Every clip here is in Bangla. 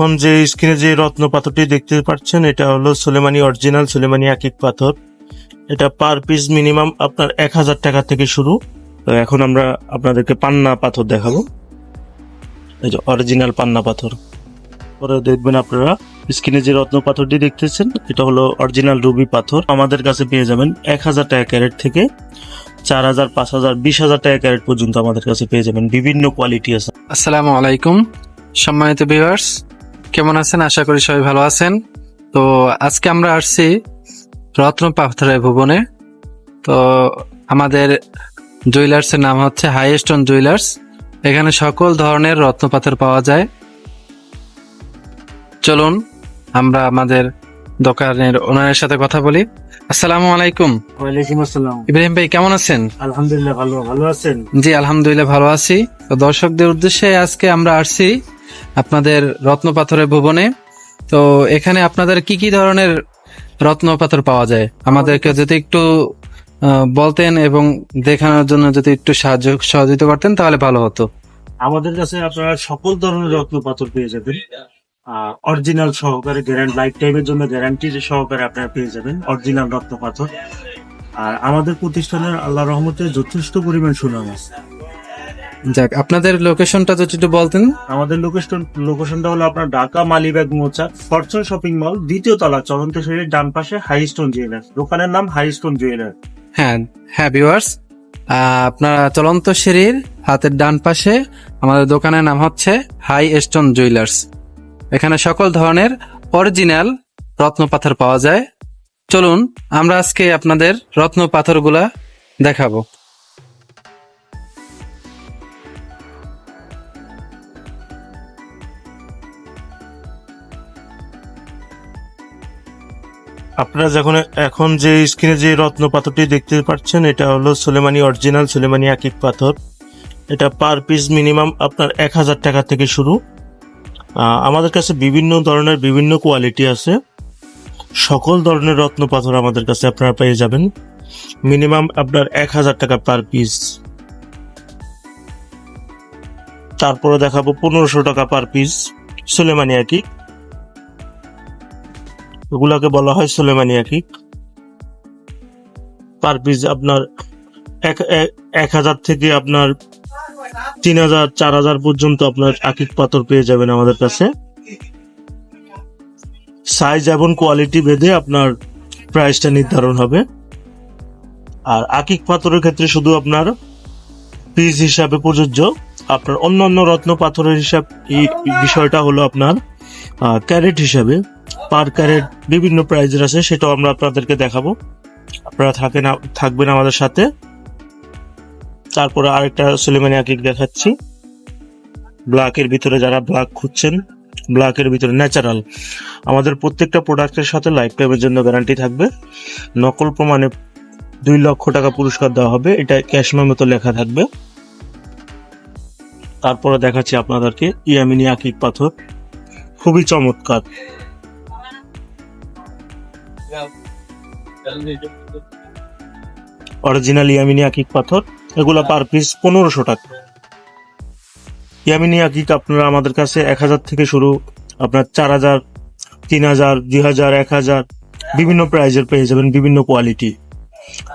এখন যে স্ক্রিনে যে রত্ন পাথরটি দেখতে পাচ্ছেন, এটা হলো সুলেমানি অরিজিনাল সুলেমানি আকিক পাথর। এটা পার পিস মিনিমাম আপনার এক হাজার টাকা থেকে শুরু। তো এখন আমরা আপনাদেরকে পান্না পাথর দেখাবো। এই যে অরিজিনাল পান্না পাথর। পরে দেখবেন আপনারা স্ক্রিনে যে রত্ন পাথরটি দেখতেছেন, এটা হলো অরিজিনাল রুবি পাথর। আমাদের কাছে পেয়ে যাবেন এক হাজার টাকা ক্যারেট থেকে চার হাজার, পাঁচ হাজার, বিশ হাজার টাকা ক্যারেট পর্যন্ত আমাদের কাছে পেয়ে যাবেন। বিভিন্ন কোয়ালিটি আছে। আসসালামু আলাইকুম, সম্মানিত ভিউয়ার্স কেমন আছেন? আশা করি সবাই ভালো আছেন। তো আজকে আমরা আসছি রত্ন পাথরের ভুবনে। তো আমাদের জুয়েলার্সের নাম হচ্ছে হাইস্টন জুয়েলার্স। এখানে সকল ধরনের রত্ন পাথর পাওয়া যায়। চলুন, আমরা আমাদের দোকানের ওনারের সাথে কথা বলি। আসসালামু আলাইকুম। ওয়ালাইকুম আসসালাম। ইব্রাহিম ভাই কেমন আছেন? আলহামদুলিল্লাহ ভালো ভালো আছেন? জি আলহামদুলিল্লাহ ভালো আছি। তো দর্শকদের উদ্দেশ্যে আজকে আমরা আসছি আপনাদের রত্ন পাথরের ভুবনে। তো এখানে আপনাদের কি কি ধরনের রত্ন পাথর পাওয়া যায়? আমাদেরকে যদি একটু বলতেন এবং দেখানোর জন্য যদি একটু সাহায্য সহযোগিতা করতেন তাহলে ভালো হতো। আমাদের কাছে আপনারা সকল ধরনের রত্ন পাথর পেয়ে যাবেন। অরিজিনাল সহকারে গ্যারান্টি লাইফ টাইমের জন্য গ্যারান্টি সহকারে আপনারা পেয়ে যাবেন অরিজিনাল রত্ন পাথর। আর আমাদের প্রতিষ্ঠানের আল্লাহ রহমতে যথেষ্ট পরিমাণ সুনাম আছে। যাক আপনাদের লোকেশনটা যদি একটু বলতেন। আমাদের লোকেশন লোকেশনটা হলো আপনার ঢাকা মালিবাগ মোচা ফরচুন শপিং মল দ্বিতীয় তলা চলন্ত শরীর ডান পাশে হাইস্টোন জুয়েলার্স দোকানের নাম হাইস্টোন জুয়েলার্স হ্যাঁ হ্যাঁ ভিউয়ার্স আপনারা চলন্ত সিঁড়ির হাতের ডান পাশে আমাদের দোকানের নাম হচ্ছে হাই স্টোন জুয়েলার্স এখানে সকল ধরনের অরিজিনাল রত্ন পাথর পাওয়া যায়। চলুন, আমরা আজকে আপনাদের রত্ন পাথরগুলা দেখাবো। আপনারা যখন এখন যে স্ক্রিনে যে রত্ন পাথরটি দেখতে পাচ্ছেন, এটা হলো সুলেমানি অরিজিনাল সুলেমানি আকিক পাথর। এটা পার পিস মিনিমাম আপনার এক হাজার টাকা থেকে শুরু। আমাদের কাছে বিভিন্ন ধরনের বিভিন্ন কোয়ালিটি আছে। সকল ধরনের রত্ন পাথর আমাদের কাছে আপনারা পেয়ে যাবেন। মিনিমাম আপনার এক হাজার টাকা পার পিস তারপরে দেখাবো পনেরোশো টাকা পার পিস সুলেমানি আকিক এগুলাকে বলা হয় সুলেমানি আকিক পার পিস আপনার এক, এক- এক হাজার থেকে আপনার তিন হাজার, চার হাজার পর্যন্ত আপনার আকিক পাথর পেয়ে যাবেন আমাদের কাছে। সাইজ এবং কোয়ালিটি ভেদে আপনার প্রাইসটা নির্ধারণ হবে। আর আকিক পাথরের ক্ষেত্রে শুধু আপনার পিস হিসাবে প্রযোজ্য। আপনার অন্যান্য রত্ন পাথরের হিসাব বিষয়টা হলো আপনার ক্যারেট হিসাবে। পার ক্যারেট বিভিন্ন প্রাইজের আছে, সেটাও আমরা আপনাদেরকে দেখাবো। আপনারা থাকেন থাকবেন আমাদের সাথে। তারপরে আরেকটা সুলেমানি আকিক দেখাচ্ছি। ব্ল্যাকের ভিতরে যারা ব্ল্যাক খুঁজছেন ব্ল্যাকের ভিতরে ন্যাচারাল আমাদের প্রত্যেকটা প্রোডাক্টের সাথে লাইফ টাইমের জন্য গ্যারান্টি থাকবে। নকল প্রমাণে দুই লক্ষ টাকা পুরস্কার দেওয়া হবে, এটা ক্যাশ মেমোতে লেখা থাকবে। তারপরে দেখাচ্ছি আপনাদেরকে ইয়ামিনি আকিক পাথর। খুবই চমৎকার। অরিজিনাল ইয়ামিনি আকিক পাথর। এগুলো পার পিস পনেরোশো টাকা। ইয়ামিনি আকিক, আপনারা আমাদের কাছে এক হাজার থেকে শুরু, আপনার চার হাজার, তিন হাজার, দুই হাজার, এক হাজার, বিভিন্ন প্রাইজের পেয়ে যাবেন, বিভিন্ন কোয়ালিটি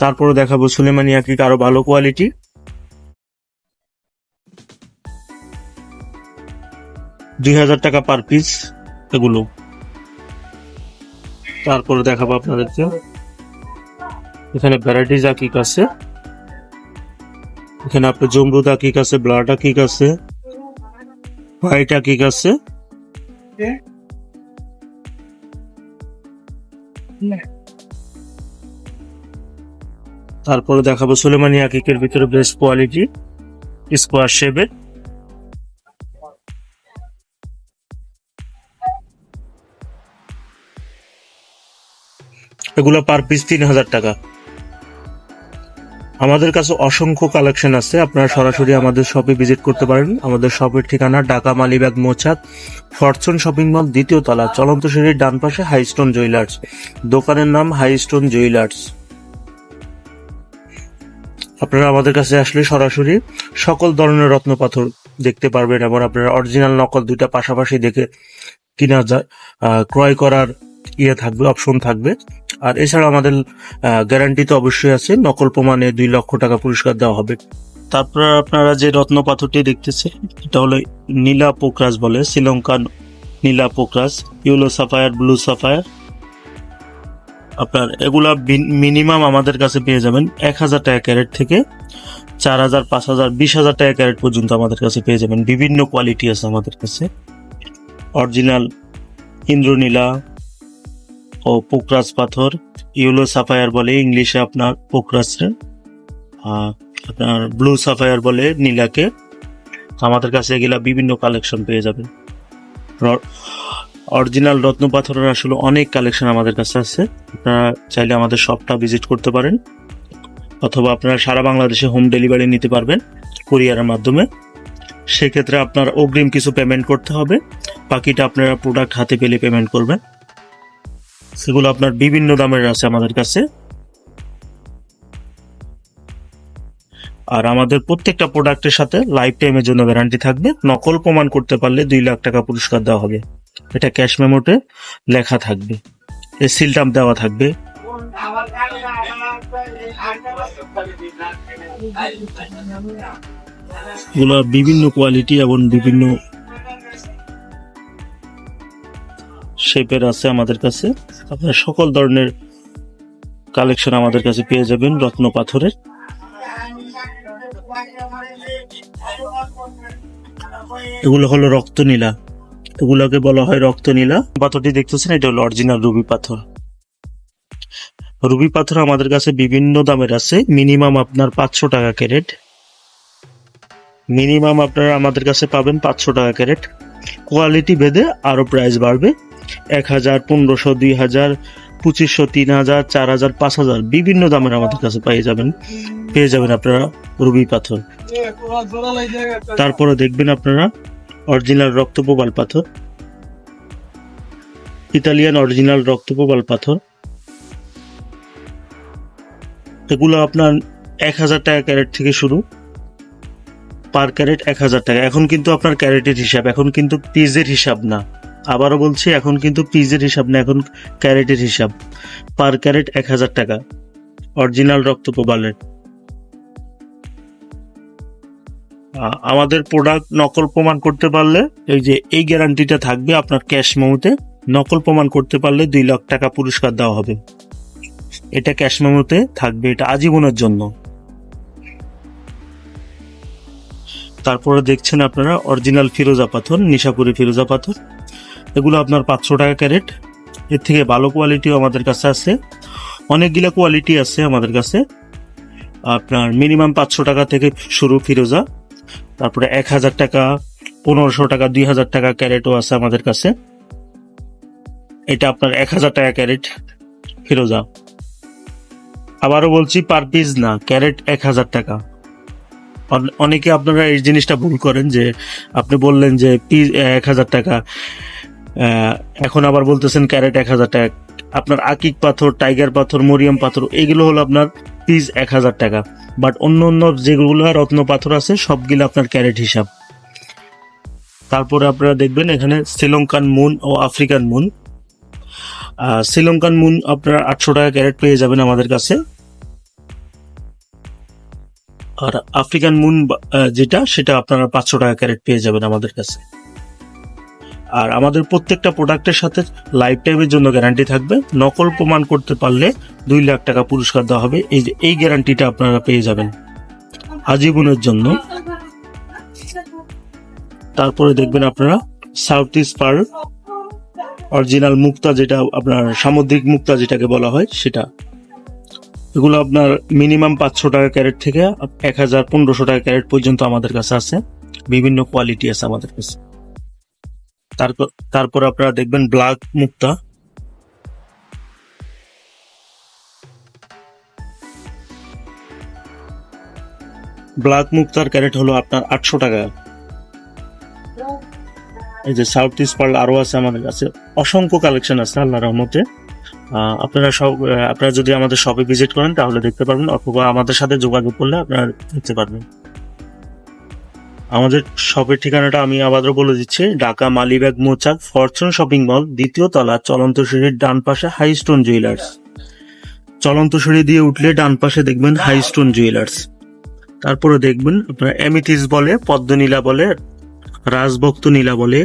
তারপরে দেখাবো সুলেমানি আকিক আরও ভালো কোয়ালিটি দুই হাজার টাকা পার পিস এগুলো। তারপরে দেখাবো আপনাদেরকে। এখানে ভ্যারাইটিস আকিক আছে। এখানে আপনার জমরুদ আকিক আছে ব্লাড আকিক আছে হোয়াইট আকিক আছে? তারপরে দেখাবো সুলেমানি আকিকের ভিতরে বেস্ট কোয়ালিটি স্কোয়ার শেপের এগুলো পার পিস তিন হাজার টাকা। আমাদের কাছে অসংখ্য কালেকশন আছে। আপনারা সরাসরি আমাদের শপে ভিজিট করতে পারেন। আমাদের শপের ঠিকানা Dhaka Malibagh Mouchak, Fortune shopping mall দ্বিতীয় তলা, চলন্ত সিঁড়ির ডান পাশে হাইস্টোন জুয়েলার্স দোকানের নাম হাইস্টোন জুয়েলার্স আপনারা আমাদের কাছে আসলে সরাসরি সকল ধরনের রত্ন পাথর দেখতে পারবেন এবং আপনারা অরিজিনাল নকল দুইটা পাশাপাশি দেখে কিনা ক্রয় করার ইয়ে থাকবে অপশন থাকবে। আর এছাড়া আমাদের গ্যারান্টি তো অবশ্যই আছে। নকল প্রমাণে দুই লক্ষ টাকা পুরস্কার দেওয়া হবে। তারপর আপনারা যে রত্ন পাথরটি দেখতেছেন, এটা হলো নীলা পোকরাস বলে শ্রীলঙ্কান নীলা পোকরাস ইউলো সাফায়ার, ব্লু সাফায়ার। আপনার এগুলা মিনিমাম আমাদের কাছে পেয়ে যাবেন এক হাজার টাকা ক্যারেট থেকে চার হাজার, পাঁচ হাজার, বিশ হাজার টাকা ক্যারেট পর্যন্ত আমাদের কাছে পেয়ে যাবেন। বিভিন্ন কোয়ালিটি আছে আমাদের কাছে। অরিজিনাল ইন্দ্রনীলা ও পোকরাস পাথর ইউলো সাফায়ার বলে ইংলিশে আপনার পোকরাসে আহ, আপনার ব্লু সাফায়ার বলে নীলাকে। আমাদের কাছে এগুলা বিভিন্ন কালেকশন পেয়ে যাবেন। অরিজিনাল রত্ন পাথরের আসলে অনেক কালেকশন আমাদের কাছে আছে। আপনারা চাইলে আমাদের শপটা ভিজিট করতে পারেন। অথবা আপনারা সারা বাংলাদেশে হোম ডেলিভারি নিতে পারবেন কুরিয়ারের মাধ্যমে। সেক্ষেত্রে আপনার অগ্রিম কিছু পেমেন্ট করতে হবে। বাকিটা আপনারা প্রোডাক্ট হাতে পেলে পেমেন্ট করবেন। সেগুলো আপনার বিভিন্ন দামের আছে আমাদের কাছে। আর আমাদের প্রত্যেকটা প্রোডাক্টের সাথে লাইফ টাইমের জন্য গ্যারান্টি থাকবে। নকল প্রমাণ করতে পারলে দুই লাখ টাকা পুরস্কার দেওয়া হবে। এটা ক্যাশ মেমোতে লেখা থাকবে। সিলটাম দেওয়া থাকবে। এগুলো বিভিন্ন কোয়ালিটি এবং বিভিন্ন শেপের আছে আমাদের কাছে। আপনার সকল ধরনের কালেকশন আমাদের কাছে পেয়ে যাবেন রত্ন পাথরের। এগুলো হলো রক্তনীলা। এগুলোকে বলা হয় রক্ত নীলা পাথরটি দেখতেছেন, এটা হলো অরিজিনাল রুবি পাথর। রুবি পাথর আমাদের কাছে বিভিন্ন দামের আছে। মিনিমাম আপনার পাঁচশো টাকা ক্যারেট। মিনিমাম আপনারা আমাদের কাছে পাবেন পাঁচশো টাকা ক্যারেট। কোয়ালিটি ভেদে আরও প্রাইস বাড়বে। এক হাজার পনেরোশো, দুই হাজার, পঁচিশশো, তিন হাজার, চার হাজার, পাঁচ হাজার বিভিন্ন দামের আমাদের কাছে পেয়ে যাবেন। পেয়ে যাবেন আপনারা রুবি পাথর। তারপরে দেখবেন আপনারা অরিজিনাল রক্তপ্রবাল পাথর। ইতালিয়ান অরিজিনাল রক্তপ্রবাল পাথর। এগুলো আপনার এক হাজার টাকা ক্যারেট থেকে শুরু। পার ক্যারেট এক হাজার টাকা। এখন কিন্তু আপনার ক্যারেটের হিসাব, এখন কিন্তু পিজের হিসাব না। আবারও বলছি, এখন কিন্তু পিজের হিসাব না, এখন ক্যারেটের হিসাব। পার ক্যারেট এক হাজার টাকা। অরিজিনাল রক্তপ্রবালের আ- আমাদের প্রোডাক্ট নকল প্রমাণ করতে পারলে, এই যে, এই গ্যারান্টিটা থাকবে আপনার ক্যাশ মেমোতে নকল প্রমাণ করতে পারলে দুই লাখ টাকা পুরস্কার দেওয়া হবে। এটা ক্যাশ মেমোতে থাকবে, এটা আজীবনের জন্য। তারপরে দেখছেন আপনারা, অরিজিনাল ফিরোজা পাথর, নিশাপুরি ফিরোজা পাথর। এগুলো আপনার পাঁচশো টাকা ক্যারেট। এর থেকে ভালো কোয়ালিটিও আমাদের কাছে আছে। অনেকগুলা কোয়ালিটি আছে আমাদের কাছে। আপনার মিনিমাম পাঁচশো টাকা থেকে শুরু ফিরোজা। তারপরে এক হাজার টাকা, পনেরোশো টাকা, দুই হাজার টাকা ক্যারেটও আছে আমাদের কাছে। এটা আপনার এক হাজার টাকা ক্যারেট ফিরোজা। আবারও বলছি পার পিস না, ক্যারেট এক হাজার টাকা। অনেকে আপনারা এই জিনিসটা ভুল করেন যে, আপনি বললেন যে পিস এক হাজার টাকা। এখন আবার বলতেছেন ক্যারেট এক হাজার টাকা। আপনার আকিক পাথর, টাইগার পাথর, মরিয়াম পাথর, এগুলো হলো আপনার পিস এক হাজার টাকা। বাট অন্য অন্য যেগুলো রত্ন পাথর আছে, সবগুলো আপনার ক্যারেট হিসাব। তারপরে আপনারা দেখবেন এখানে শ্রীলঙ্কান মুন ও আফ্রিকান মুন। শ্রীলঙ্কান মুন আপনারা আটশো টাকা ক্যারেট পেয়ে যাবেন আমাদের কাছে। আর আফ্রিকান মুন যেটা, সেটা আপনারা পাঁচশো টাকা ক্যারেট পেয়ে যাবেন আমাদের কাছে। আর আমাদের প্রত্যেকটা প্রোডাক্টের সাথে লাইফ টাইমের জন্য গ্যারান্টি থাকবে। নকল প্রমাণ করতে পারলে দুই লাখ টাকা পুরস্কার দেওয়া হবে। এই যে, এই গ্যারান্টিটা আপনারা পেয়ে যাবেন আজীবনের জন্য। তারপরে দেখবেন আপনারা সাউথ ইস্ট পার অরিজিনাল মুক্তা যেটা, আপনার সামুদ্রিক মুক্তা যেটাকে বলা হয়, সেটা। এগুলো আপনার মিনিমাম পাঁচশো টাকা ক্যারেট থেকে এক হাজার পনেরোশো টাকা ক্যারেট পর্যন্ত আমাদের কাছে আছে। বিভিন্ন কোয়ালিটি আছে আমাদের কাছে। তারপর তারপর আপনারা দেখবেন ব্ল্যাক মুক্তা। ব্ল্যাক মুক্তার ক্যারেট হলো আপনার আটশো টাকা। এই যে সাউথ ইস্ট পার্ল আরও আছে আমাদের কাছে। অসংখ্য কালেকশন আছে আল্লাহ রহমতে। আপনারা সব আপনারা যদি আমাদের শপে ভিজিট করেন তাহলে দেখতে পারবেন, অথবা আমাদের সাথে যোগাযোগ করলে আপনারা দেখতে পারবেন। আমাদের শপের ঠিকানাটা আমি আবারও বলে দিচ্ছি। Dhaka Malibagh Mouchak Fortune shopping mall, দ্বিতীয় তলা, চলন্ত সিঁড়ির ডান পাশে হাই স্টোন জুয়েলার্স। চলন্ত সিঁড়ি দিয়ে উঠলে ডান পাশে দেখবেন হাই স্টোন জুয়েলার্স। তারপরে দেখবেন আপনার এমিথিস বলে, পদ্মনীলা বলে, রাজভক্ত নীলা বলে।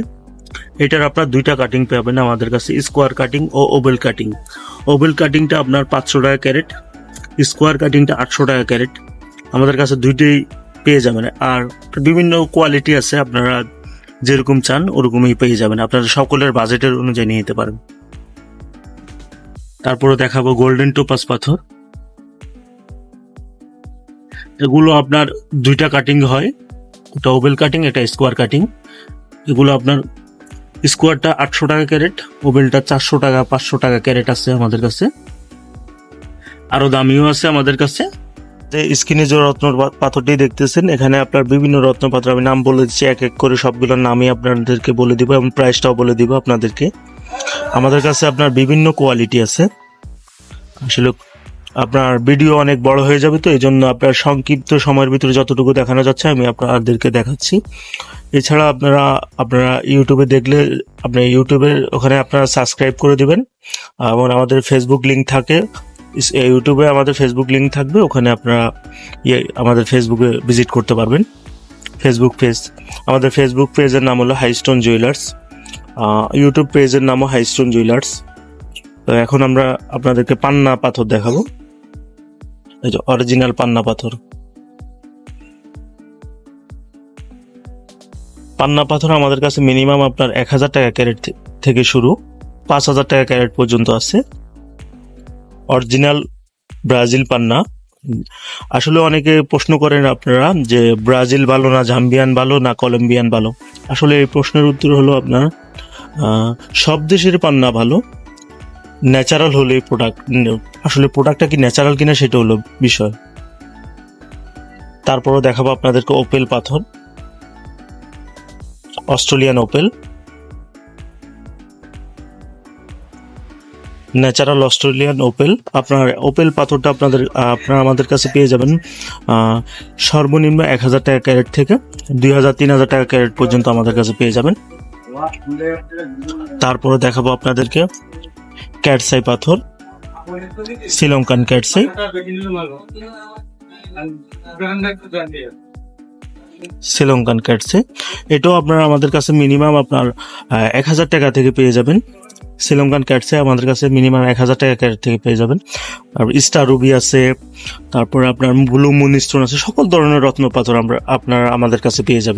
এটার আপনার দুইটা কাটিং পাবেন আমাদের কাছে, স্কোয়ার কাটিং ও ওবেল কাটিং। ওবেল কাটিংটা আপনার পাঁচশো টাকা ক্যারেট, স্কোয়ার কাটিংটা আটশো টাকা ক্যারেট। আমাদের কাছে দুইটাই পেয়ে যাবেন। আর বিভিন্ন কোয়ালিটি আছে, আপনারা যেরকম চান ওরকমই পেয়ে যাবেন। আপনারা সকলের বাজেটের অনুযায়ী নিয়ে নিতে পারেন। তারপরে দেখাবো গোল্ডেন টোপাস পাথর। এগুলো আপনার দুইটা কাটিং হয়। একটা ওবেল কাটিং এটা স্কোয়ার কাটিং এগুলো আপনার স্কোয়ারটা আটশো টাকা ক্যারেট ওবেলটা চারশো টাকা, পাঁচশো টাকা ক্যারেট আছে আমাদের কাছে। আরও দামিও আছে আমাদের কাছে। যে স্ক্রিনে যে রত্ন পাথরটি দেখতেছেন, এখানে আপনার বিভিন্ন রত্ন পাথর আমি নাম বলে দিচ্ছি, এক এক করে সবগুলোর নামই আপনাদেরকে বলে দিব এবং প্রাইসটাও বলে দিব আপনাদেরকে। আমাদের কাছে আপনার বিভিন্ন কোয়ালিটি আছে। আসলে আপনার ভিডিও অনেক বড় হয়ে যাবে তো এই জন্য আপনার সংক্ষিপ্ত সময়ের ভিতরে যতটুকু দেখানো যাচ্ছে, আমি আপনাদেরকে দেখাচ্ছি। এছাড়া আপনারা আপনারা ইউটিউবে দেখলে আপনার ইউটিউবের ওখানে আপনারা সাবস্ক্রাইব করে দিবেন। এবং আমাদের ফেসবুক লিংক থাকে। ইউটিউবে আমাদের ফেসবুক লিঙ্ক থাকবে, ওখানে আপনারা ইয়ে আমাদের ফেসবুকে ভিজিট করতে পারবেন। ফেসবুক পেজ আমাদের ফেসবুক পেজের নাম হলো হাইস্টোন জুয়েলার্স ইউটিউব পেজের নামও হাইস্টোন জুয়েলার্স তো এখন আমরা আপনাদেরকে পান্না পাথর দেখাবো। এই যে অরিজিনাল পান্না পাথর। পান্না পাথর আমাদের কাছে মিনিমাম আপনার এক হাজার টাকা ক্যারেট থেকে শুরু, পাঁচ হাজার টাকা ক্যারেট পর্যন্ত আছে। অরিজিনাল ব্রাজিল পান্না। আসলে অনেকে প্রশ্ন করেন আপনারা যে ব্রাজিল ভালো না জাম্বিয়ান ভালো না কলম্বিয়ান ভালো? আসলে এই প্রশ্নের উত্তর হলো আপনার সব দেশের পান্না ভালো, ন্যাচারাল হলে প্রোডাক্ট আসলে প্রোডাক্টটা কি ন্যাচারাল কিনা সেটা হলো বিষয়। তারপরও দেখাবো আপনাদেরকে ওপেল পাথর Australian opal natural Australian opal আপনার ওপেল পাথরটা আপনাদের আপনারা আমাদের কাছে পেয়ে যাবেন সর্বনিম্ন এক হাজার টাকা ক্যারেট থেকে দুই হাজার, তিন হাজার টাকা ক্যারেট পর্যন্ত আমাদের কাছে পেয়ে যাবেন। তারপরে দেখাবো আপনাদেরকে ক্যাটসাই পাথর, শ্রীলঙ্কান ক্যাটসাই। শ্রীলঙ্কান ক্যাটসে এটাও আপনারা আমাদের কাছে মিনিমাম আপনার এক হাজার টাকা থেকে পেয়ে যাবেন। শ্রীলঙ্কান ক্যাটসে আমাদের কাছে মিনিমাম এক হাজার টাকা ক্যাট থেকে পেয়ে যাবেন। আর স্টার রুবি আছে, তারপর আপনার ব্লু মুন স্টোন আছে, সকল ধরনের রত্ন পাথর আমরা, আপনার আমাদের কাছে পেয়ে যাবেন।